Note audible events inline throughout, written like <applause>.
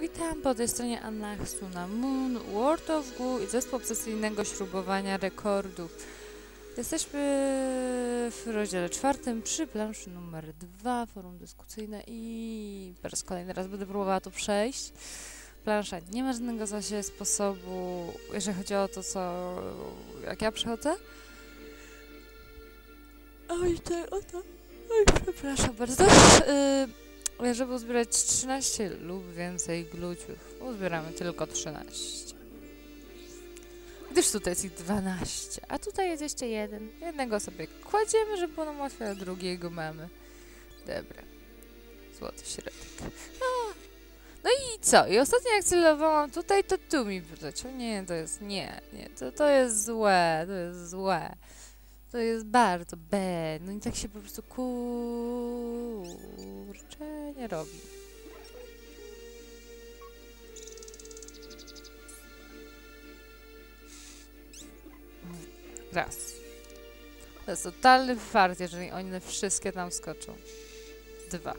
Witam po tej stronie Anachsu na Moon, World of Goo i zespół obsesyjnego śrubowania rekordów. Jesteśmy w rozdziale czwartym przy planszy numer dwa, forum dyskusyjne i po raz kolejny raz będę próbowała tu przejść. Plansza nie ma żadnego zasie sposobu, jeżeli chodzi o to, co jak ja przechodzę. Oj, to, o to. Oj, przepraszam bardzo. Yy, żeby uzbierać 13 lub więcej gluciów, uzbieramy tylko 13. Gdyż tutaj jest ich 12, a tutaj jest jeszcze jeden. Jednego sobie kładziemy, żeby nam łatwiej, a drugiego mamy. Dobra. Złoty środek. A. No i co? I ostatnio jak celowałam tutaj, to tu mi wyleciał. Nie, to jest... Nie, nie. To, to jest złe. To jest złe. To jest bardzo B. No i tak się po prostu kurczę nie robi. Raz. To jest totalny fart, jeżeli one wszystkie tam skoczą. Dwa.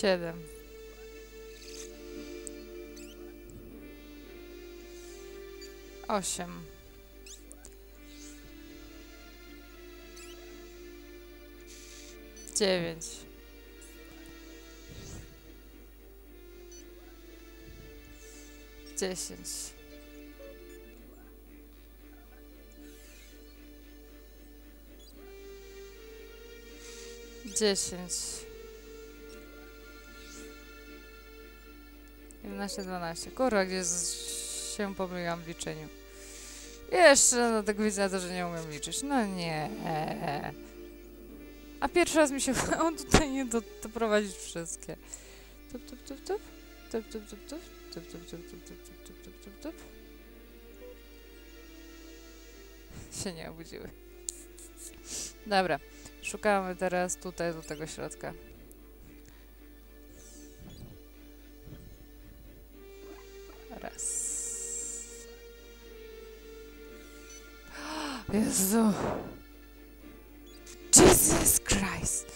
Siedem. Osiem. Dziewięć. Dziesięć. Dziesięć. Jedenaście, dwanaście. Kurwa, gdzie się pomyliłam w liczeniu. Jeszcze, no tak widzę to, że nie umiem liczyć. No nie. A pierwszy raz mi się udało <laughs> tutaj nie do, doprowadzić wszystkie. Tup, tup, tup, tup. Tup, tup, tup, tup. Tup, tup, tup, tup, tup, tup, tup, tup, tup, tup. <laughs> Się nie obudziły. Dobra. Szukamy teraz tutaj do tego środka. Jezu. Jesus Christ.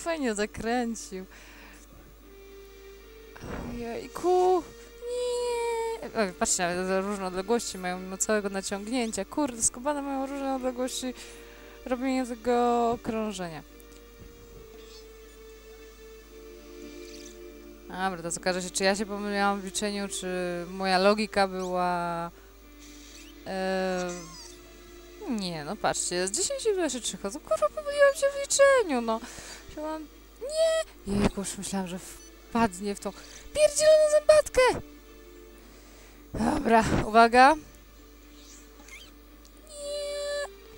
Fajnie zakręcił. Ojejku. Nie. Oj, patrzcie, różne odległości mają mimo całego naciągnięcia. Kurde, skubane mają różne odległości robienia tego okrążenia. Dobra, to okaże się, czy ja się pomyliłam w liczeniu, czy moja logika była... E, nie, no patrzcie, jest 10 i wreszcie 3 chodzą. Kurwa, pomyliłam się w liczeniu, no. Chciałam... Nie! Jejku, już myślałam, że wpadnie w tą pierdzieloną zębatkę! Dobra, uwaga.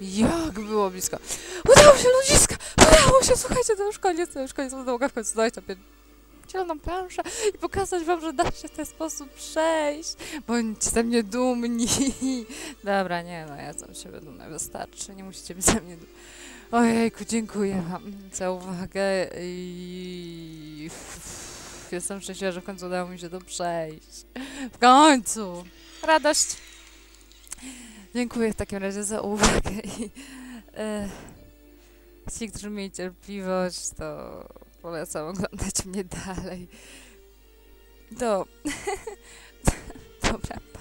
Nie! Jak było blisko. Udało się, ludziska! Udało się, słuchajcie, to już koniec, to już koniec, udało w końcu dać tą pierdzieloną planszę i pokazać wam, że da się w ten sposób przejść. Bądźcie ze mnie dumni. <laughs> Dobra, nie no, ja sam siebie dumna, wystarczy, nie musicie być ze mnie dumni. Ojejku, dziękuję wam za uwagę i jestem szczęśliwa, że w końcu udało mi się to przejść. W końcu! Radość! Dziękuję w takim razie za uwagę i e, ci, którzy mieli cierpliwość, to polecam oglądać mnie dalej. Do... <laughs> Dobra.